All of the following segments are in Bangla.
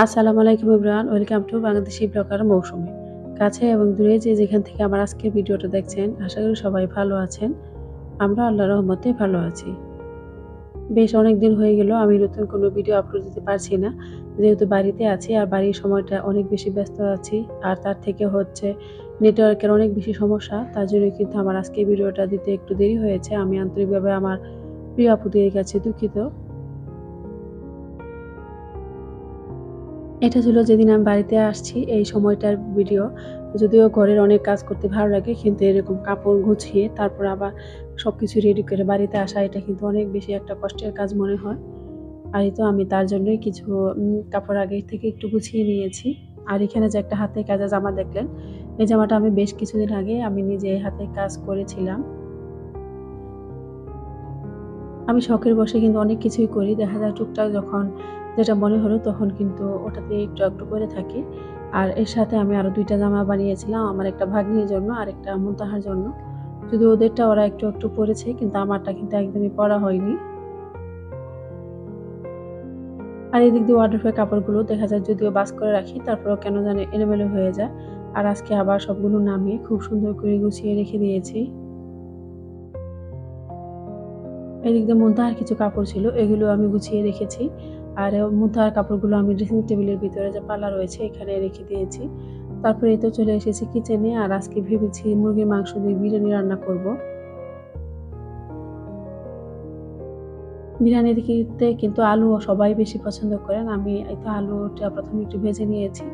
আসসালামু আলাইকুম Ibran welcome to Bangladeshi blogger Mousumi. কাছে এবং দূরে যে যেখান থেকে আমার আজকের ভিডিওটা দেখছেন, আশা করি সবাই ভালো আছেন। আমরা আল্লাহ রহমতে ভালো আছি। বেশ অনেক দিন হয়ে গেল, আমি নতুন কোনো ভিডিও আপলোড দিতে পারছি না। যেহেতু বাড়িতে আছি আর বাড়ির সময়টা অনেক বেশি ব্যস্ত আছি, আর তার থেকে হচ্ছে নেটওয়ার্কের অনেক বেশি সমস্যা, তার জন্য কিন্তু আমার আজকে ভিডিওটা দিতে একটু দেরি হয়েছে। আমি আন্তরিকভাবে আমার প্রিয় আপুদের কাছে দুঃখিত। এটা ছিল যেদিন আমি বাড়িতে আসছি, এই সময়টার ভিডিও যদিও ঘরের অনেক কাজ করতে ভালো লাগে, কিন্তু এরকম কাপড় গুছিয়ে, তারপর আবার সব কিছু রেডি করে বাড়িতে আসা, এটা কিন্তু অনেক বেশি একটা কষ্টের কাজ মনে হয়। আর তো আমি তার জন্যই কিছু কাপড় আগে থেকে একটু গুছিয়ে নিয়েছি। আর এখানে যে একটা হাতে কাজা জামা দেখলেন, এই জামাটা আমি বেশ কিছুদিন আগে আমি নিজে হাতে কাজ করেছিলাম। আমি শখের বসে কিন্তু অনেক কিছুই করি। দেখা যায় টুকটাক যখন যেটা মনে হলো তখন কিন্তু ওটাতে একটু একটু করে থাকি। আর এর সাথে আমি আরও দুইটা জামা বানিয়েছিলাম, আমার একটা ভাগ্নির জন্য আর একটা মুন্তাহার জন্য। যদি ওদেরটা ওরা একটু একটু পরেছে, কিন্তু আমারটা কিন্তু একদমই পরা হয়নি। আর এদিক দিয়ে ওয়ার্ড্রোফের কাপড়গুলো দেখা যায় যদিও বাস করে রাখি, তারপরেও কেন জানে এলোমেলো হয়ে যায়। আর আজকে আবার সবগুলো নামিয়ে খুব সুন্দর করে গুছিয়ে রেখে দিয়েছি। এদিক দিয়ে মুন্তাহার কিছু কাপড় ছিল, এগুলো আমি গুছিয়ে রেখেছি। আর মুথার কাপড়গুলো আমি ড্রেসিং টেবিলের ভিতরে যে পালা রয়েছে, এখানে রেখে দিয়েছি। তারপরে এই তো চলে এসেছি কিচেনে আর আজকে ভেবেছি মুরগির মাংস দিয়ে বিরিয়ানি রান্না করব। বিরিয়ানি দিতে কিন্তু আলু সবাই বেশি পছন্দ করেন। আমি এই তো আলুটা প্রথমে একটু ভেজে নিয়েছি।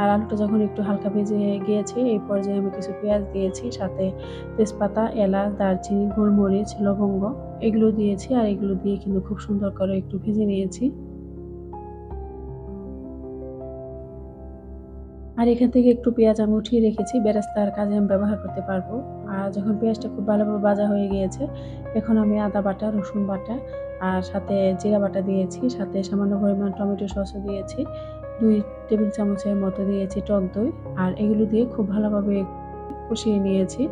আর আলুটা যখন একটু হালকা ভেজে গিয়েছে, এই পর্যায়ে আমি কিছু পেঁয়াজ দিয়েছি, সাথে তেজপাতা, এলাচ, দারচিনি, গোলমরিচ, লবঙ্গ, এগুলো দিয়েছি। আর এগুলো দিয়ে কিন্তু খুব সুন্দর করে একটু ভেজে নিয়েছি। আর এখান থেকে একটু পেঁয়াজ আমি উঠিয়ে রেখেছি বেরাস্তার কাজে আমি ব্যবহার করতে পারব। আর যখন পেঁয়াজটা খুব ভালোভাবে ভাজা হয়ে গিয়েছে, এখন আমি আদা বাটা, রসুন বাটা আর সাথে জিরা বাটা দিয়েছি, সাথে সামান্য পরিমাণ টমেটো সসও দিয়েছি, দুই টেবিল চামচের মতো দিয়েছি টক দই আর এগুলো দিয়ে খুব ভালোভাবে কষিয়ে নিয়েছি।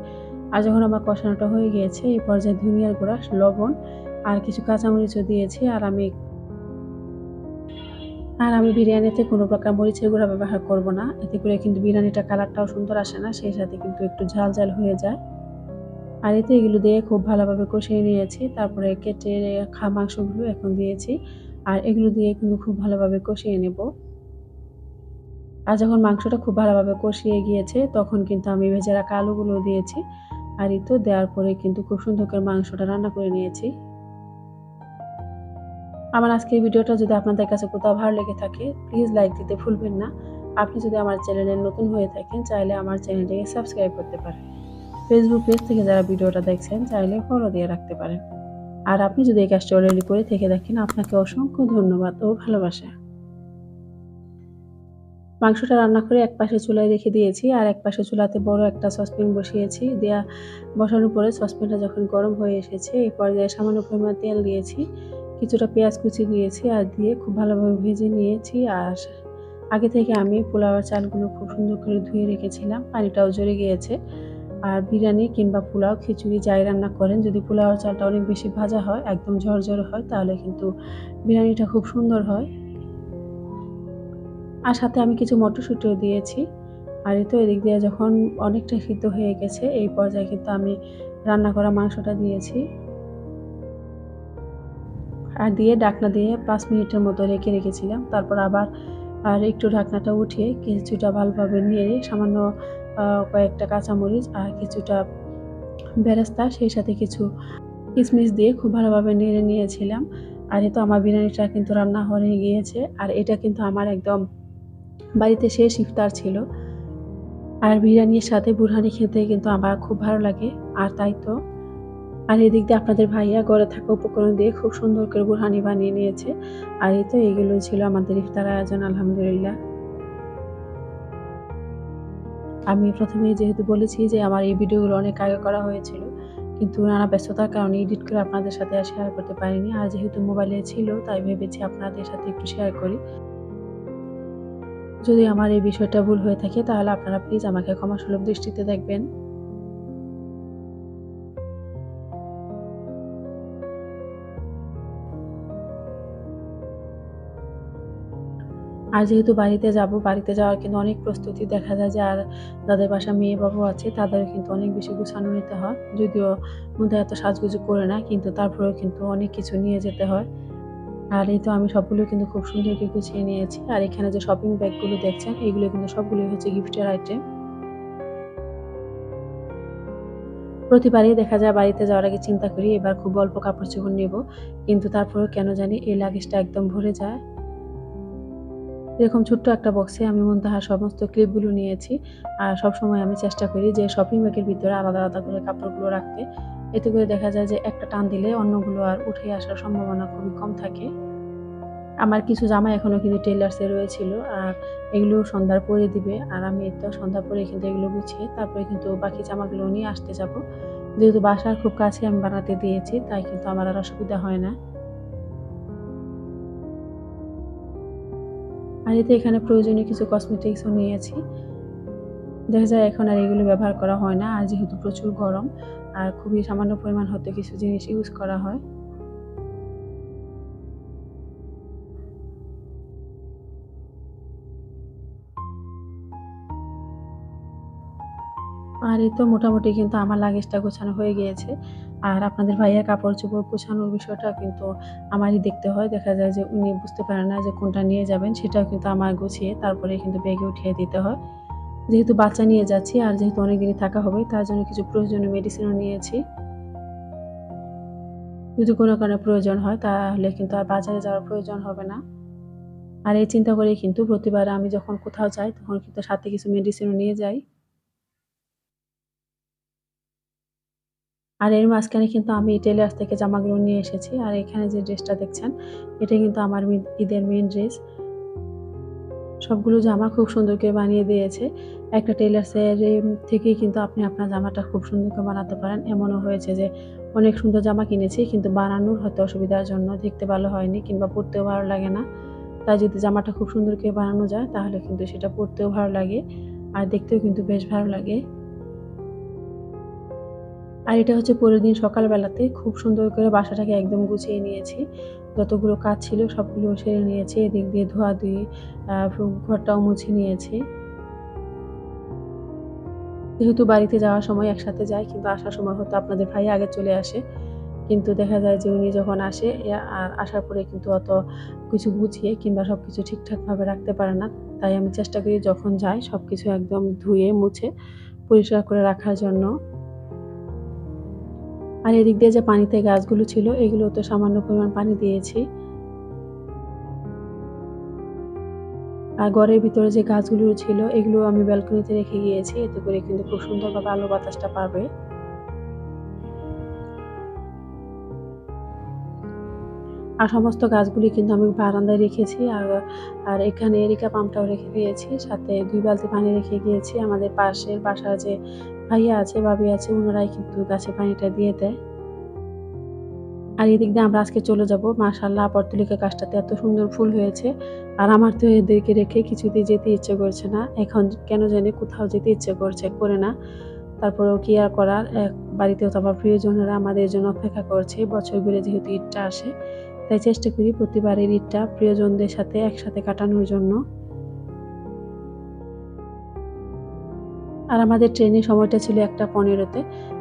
আর যখন আমার কষানোটা হয়ে গিয়েছে, এই পর্যায়ে ধনিয়ার গুঁড়া, লবণ আর কিছু কাঁচামরিচও দিয়েছি আর আমি আর আমি বিরিয়ানিতে কোনো প্রকার মরিচের গুঁড়া ব্যবহার করব না। এতে করে কিন্তু বিরিয়ানিটা কালারটাও সুন্দর আসে না, সেই সাথে কিন্তু একটু ঝাল ঝাল হয়ে যায়। আর এতে এগুলো দিয়ে খুব ভালোভাবে কষিয়ে নিয়েছি, তারপরে কেটে খা মাংসগুলো এখন দিয়েছি। আর এগুলো দিয়ে কিন্তু খুব ভালোভাবে কষিয়ে নেব। আর যখন মাংসটা খুব ভালোভাবে কষিয়ে গিয়েছে, তখন কিন্তু আমি ভেজে রাখা আলুগুলো দিয়েছি। আর এই তো দেওয়ার পরে কিন্তু খুব সুন্দর করে মাংসটা রান্না করে নিয়েছি। আমার আজকের ভিডিওটা যদি আপনাদের কাছে কোথাও ভালো লেগে থাকে প্লিজ লাইক দিতে ভুলবেন না। আপনি যদি আমার চ্যানেলে নতুন হয়ে থাকেন, চাইলে আমার চ্যানেলটিকে সাবস্ক্রাইব করতে পারেন। ফেসবুক পেজ থেকে যারা ভিডিওটা দেখছেন, চাইলে ফলো দিয়ে রাখতে পারেন। আর আপনি যদি এই কাজটা অলরেডি করে থেকে দেখেন, আপনাকে অসংখ্য ধন্যবাদ ও ভালোবাসা। মাংসটা রান্না করে এক পাশে চুলায় রেখে দিয়েছি, আর এক পাশে চুলাতে বড় একটা সসপ্যান বসিয়েছি। দেয়া বসানোর পরে সসপ্যানটা যখন গরম হয়ে এসেছে এই পর্যায়ে সামান্য পরিমাণ তেল দিয়েছি। কিছুটা পেঁয়াজ কুচি দিয়েছি আর দিয়ে খুব ভালোভাবে ভেজে নিয়েছি। আর আগে থেকে আমি পোলাওয়ার চালগুলো খুব সুন্দর করে ধুয়ে রেখেছিলাম পানিটাও জড়ে গিয়েছে। আর বিরিয়ানি কিংবা পোলাও খিচুড়ি যাই রান্না করেন, যদি পোলাওয়ার চালটা অনেক বেশি ভাজা হয়, একদম ঝরঝরে হয়, তাহলে কিন্তু বিরিয়ানিটা খুব সুন্দর হয়। আর সাথে আমি কিছু মটরশুঁটিও দিয়েছি। আর তো এদিক দিয়ে যখন অনেকটা সিদ্ধ হয়ে গেছে, এই পর্যায়ে কিন্তু আমি রান্না করা মাংসটা দিয়েছি। আর দিয়ে ডাকনা দিয়ে পাঁচ মিনিটের মতো রেখে রেখেছিলাম। তারপর আবার, আর একটু ঢাকনাটা উঠিয়ে কিছুটা ভালোভাবে নিয়ে সামান্য কয়েকটা কাঁচামরিচ আর কিছুটা বেরেস্তা, সেই সাথে কিছু কিশমিশ দিয়ে খুব ভালোভাবে নেড়ে নিয়েছিলাম। আর এ তো আমার বিরিয়ানিটা কিন্তু রান্না হয়ে গিয়েছে। আর এটা কিন্তু আমার একদম বাড়িতে শেষ ইফতার ছিল। আর বিরিয়ানির সাথে বুরহানি খেতে কিন্তু আমার খুব ভালো লাগে। আর তাই তো আর এদিক দিয়ে আপনাদের ভাইয়া ঘরে থাকা উপকরণ দিয়ে খুব সুন্দর করে বুরহানি বানিয়ে নিয়েছে। আর এই তো এইগুলো ছিল আমাদের ইফতার আয়োজন, আলহামদুলিল্লাহ। আমি প্রথমে যেহেতু বলেছি যে আমার এই ভিডিওগুলো অনেক আগে করা হয়েছিল, কিন্তু নানা ব্যস্ততার কারণে এডিট করে আপনাদের সাথে আর শেয়ার করতে পারিনি। আর যেহেতু মোবাইলে ছিল, তাই ভেবেছি আপনাদের সাথে একটু শেয়ার করি। যদি আমার এই বিষয়টা ভুল হয়ে থাকে, তাহলে আপনারা প্লিজ আমাকে ক্ষমা সুলভ দৃষ্টিতে দেখবেন। আর যেহেতু বাড়িতে যাব, বাড়িতে যাওয়ার কিন্তু অনেক প্রস্তুতি দেখা যায় যে আর যাদের বাসা মেয়ে বাবু আছে তাদের কিন্তু অনেক বেশি গুছানো নিতে হয়। যদিও মধ্যে এত সাজগুজু করে না, কিন্তু তারপরেও কিন্তু অনেক কিছু নিয়ে যেতে হয়। আর এই তো আমি সবগুলো কিন্তু খুব সুন্দর করে গুছিয়ে নিয়েছি। আর এখানে যে শপিং ব্যাগগুলো দেখছেন, এগুলো কিন্তু সবগুলোই হচ্ছে গিফটের আইটেম প্রতিবারই দেখা যায় বাড়িতে যাওয়ার আগে চিন্তা করি, এবার খুব অল্প কাপড় চোপড় নেব, কিন্তু তারপরেও কেন জানি এই লাগেজটা একদম ভরে যায়। এরকম ছোট্ট একটা বক্সে আমি মন্তাহার সমস্ত ক্লিপগুলো নিয়েছি। আর সব সময় আমি চেষ্টা করি যে শপিং ব্যাগের ভিতরে আলাদা আলাদা করে কাপড়গুলো রাখতে। এতে করে দেখা যায় যে একটা টান দিলে অন্যগুলো আর উঠে আসার সম্ভাবনা খুবই কম থাকে। আমার কিছু জামা এখনও কিন্তু টেলার্সে রয়েছিল আর এগুলো সন্ধ্যার পরে দিবে। আর আমি তো সন্ধ্যার পরে কিন্তু এগুলো গুছিয়ে তারপরে কিন্তু বাকি জামাগুলো নিয়ে আসতে যাব। যেহেতু বাসার খুব কাছে আমি বানাতে দিয়েছি, তাই কিন্তু আমার আর অসুবিধা হয় না। আর এতে এখানে প্রয়োজনীয় কিছু কসমেটিক্সও নিয়েছি দেখা যায় এখন আর এগুলো ব্যবহার করা হয় না, আর যেহেতু প্রচুর গরম, আর খুবই সামান্য পরিমাণ হতে কিছু জিনিস ইউজ করা হয়। আর এই তো মোটামুটি কিন্তু আমার লাগেজটা গোছানো হয়ে গিয়েছে। আর আপনাদের ভাইয়ের কাপড় চোপড় গোছানোর বিষয়টা কিন্তু আমারই দেখতে হয়। দেখা যায় যে উনি বুঝতে পারেন না যে কোনটা নিয়ে যাবেন, সেটাও কিন্তু আমার গুছিয়ে তারপরে কিন্তু ব্যাগে উঠিয়ে দিতে হয়। যেহেতু বাচ্চা নিয়ে যাচ্ছি আর যেহেতু অনেক দিনই থাকা হবে, তার জন্য কিছু প্রয়োজনীয় মেডিসিনও নিয়েছি। যদি কোনো কারণে প্রয়োজন হয়, তাহলে কিন্তু আর বাজারে যাওয়ার প্রয়োজন হবে না। আর এই চিন্তা করে কিন্তু প্রতিবার আমি যখন কোথাও যাই, তখন কিন্তু সাথে কিছু মেডিসিনও নিয়ে যাই। আর এর মাঝখানে কিন্তু আমি টেলার্স থেকে জামাগুলো নিয়ে এসেছি। আর এখানে যে ড্রেসটা দেখছেন, এটা কিন্তু আমার ঈদের মেন ড্রেস সবগুলো জামা খুব সুন্দর করে বানিয়ে দিয়েছে। একটা টেলার্সের থেকেই কিন্তু আপনি আপনার জামাটা খুব সুন্দর করে বানাতে পারেন। এমনও হয়েছে যে অনেক সুন্দর জামা কিনেছি, কিন্তু বানানোর হয়তো অসুবিধার জন্য দেখতে ভালো হয়নি কিংবা পরতেও ভালো লাগে না। তাই যদি জামাটা খুব সুন্দর করে বানানো যায়, তাহলে কিন্তু সেটা পরতেও ভালো লাগে। আর দেখতেও কিন্তু বেশ ভালো লাগে। আর এটা হচ্ছে পরের দিন সকালবেলাতে খুব সুন্দর করে বাসাটাকে একদম গুছিয়ে নিয়েছি। যতগুলো কাজ ছিল সবগুলো সেরে নিয়েছি, এদিক দিয়ে ধোয়া ধুয়ে ঘরটাও মুছে নিয়েছি। যেহেতু বাড়িতে যাওয়ার সময় একসাথে যায় কিন্তু আসার সময় হয়তো আপনাদের ভাই আগে চলে আসে। কিন্তু দেখা যায় যে উনি যখন আসে আর আসার পরে কিন্তু অত কিছু গুছিয়ে কিংবা সব কিছু ঠিকঠাকভাবে রাখতে পারে না। তাই আমি চেষ্টা করি যখন যাই সব কিছু একদম ধুয়ে, মুছে, পরিষ্কার করে রাখার জন্য। আর এদিক দিয়ে যে পানিতে গাছগুলো ছিল, এগুলো তো সামান্য পরিমাণ পানি দিয়েছি। আর ঘরের ভিতরে যে গাছগুলো ছিল, এগুলো আমি ব্যালকনিতে রেখে গিয়েছি। এতে করে কিন্তু খুব সুন্দরভাবে আলো বাতাসটা পাবে। আর সমস্ত গাছগুলি কিন্তু আমি বারান্দায় রেখেছি। আর আর এখানে এরিকা পাম্পটাও রেখে দিয়েছি। সাথে দুই বালতি পানি রেখে গিয়েছি। আমাদের পাশের বাসার যে ভাইয়া আছে, ভাবি আছে, ওনারাই কিন্তু গাছে পানিটা দিয়ে দেয়। আর এদিক দিয়ে আমরা আজকে চলে যাব। মাশাল্লাহ পর্তুলিকা গাছটাতে এত সুন্দর ফুল হয়েছে। আর আমার তো এদেরকে রেখে কিছুতেই যেতে ইচ্ছে করছে না। এখন কেন জানি কোথাও যেতে ইচ্ছে করছে, করে না। তারপরেও কি আর করার? এক বাড়িতেও তো আমার প্রিয়জনেরা আমাদের জন্য অপেক্ষা করছে। বছর ঘুরে যেহেতু ঈদটা আসে, তাই চেষ্টা করি প্রতিবারের ঈদটা প্রিয়জনদের সাথে একসাথে কাটানোর জন্য। আর আমাদের ট্রেনের সময়টা ছিল একটা পনেরোতে,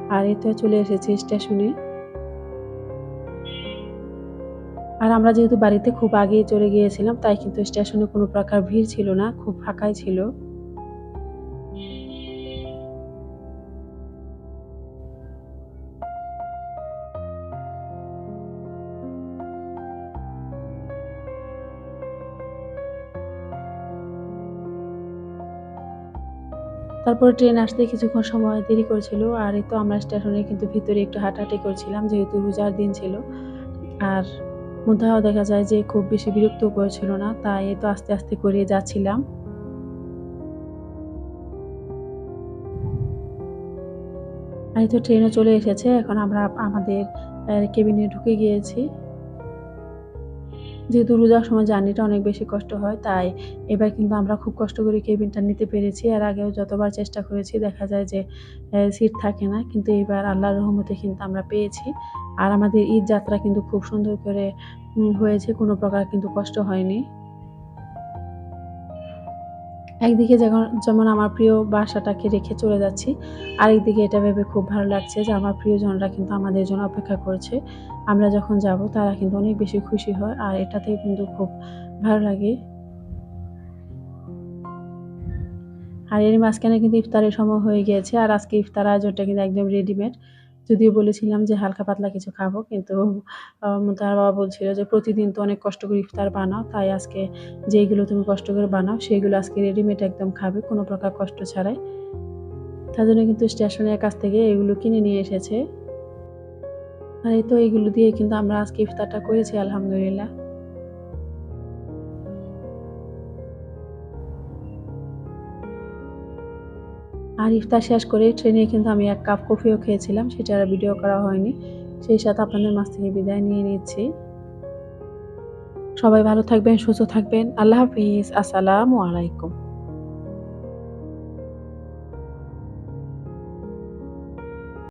আর এতে চলে এসেছি স্টেশনে। আর আমরা যেহেতু বাড়িতে খুব আগেই চলে গিয়েছিলাম, তাই কিন্তু স্টেশনে কোনো প্রকার ভিড় ছিল না, খুব ফাঁকাই ছিল। তারপরে ট্রেন আসতে কিছুক্ষণ সময় দেরি করেছিল। আর এই তো আমরা স্টেশনে কিন্তু ভিতরে একটু হাঁটাহাঁটি করছিলাম, যেহেতু রোজার দিন ছিল। আর মধ্যেও দেখা যায় যে খুব বেশি বিরক্ত করেছিল না, তাই এই তো আস্তে আস্তে করে যাচ্ছিলাম। আর তো ট্রেনে চলে এসেছে, এখন আমরা আমাদের কেবিনে ঢুকে গিয়েছি। যেহেতু রোজার সময় জার্নিটা অনেক বেশি কষ্ট হয়, তাই এবার কিন্তু আমরা খুব কষ্ট করে কেবিনটা নিতে পেরেছি। আর আগেও যতবার চেষ্টা করেছি, দেখা যায় যে সিট থাকে না, কিন্তু এবার আল্লাহর রহমতে কিন্তু আমরা পেয়েছি। আর আমাদের ঈদ যাত্রা কিন্তু খুব সুন্দর করে হয়েছে, কোনো প্রকার কিন্তু কষ্ট হয়নি। একদিকে যেমন যেমন আমার প্রিয় বাসাটাকে রেখে চলে যাচ্ছি, আরেকদিকে এটা ভেবে খুব ভালো লাগছে যে আমার প্রিয়জনরা কিন্তু আমাদের জন্য অপেক্ষা করছে। আমরা যখন যাব, তারা কিন্তু অনেক বেশি খুশি হয়, আর এটাতেও কিন্তু খুব ভালো লাগে। আর এর মাঝখানে কিন্তু ইফতারের সময় হয়ে গিয়েছে, আর আজকে ইফতার আয়োজনটা কিন্তু একদম রেডিমেড যদিও বলেছিলাম যে হালকা পাতলা কিছু খাব, কিন্তু তার বাবা বলছিল যে প্রতিদিন তো অনেক কষ্ট করে ইফতার বানাও, তাই আজকে যেইগুলো তুমি কষ্ট করে বানাও সেইগুলো আজকে রেডিমেড একদম খাবে, কোনো প্রকার কষ্ট ছাড়াই। তার জন্য কিন্তু স্টেশনের কাছ থেকে এগুলো কিনে নিয়ে এসেছে। আর এই তো এইগুলো দিয়ে কিন্তু আমরা আজকে ইফতারটা করেছি, আলহামদুলিল্লাহ। আর ইফতার শেষ করে ট্রেনে কিন্তু আমি এক কাপ কফিও খেয়েছিলাম, সেটা আর ভিডিও করা হয়নি। সেই সাথে আপনাদের মাছ থেকে বিদায় নিয়ে নিচ্ছি। সবাই ভালো থাকবেন, সুস্থ থাকবেন। আল্লাহ হাফিজ। আসসালামু আলাইকুম।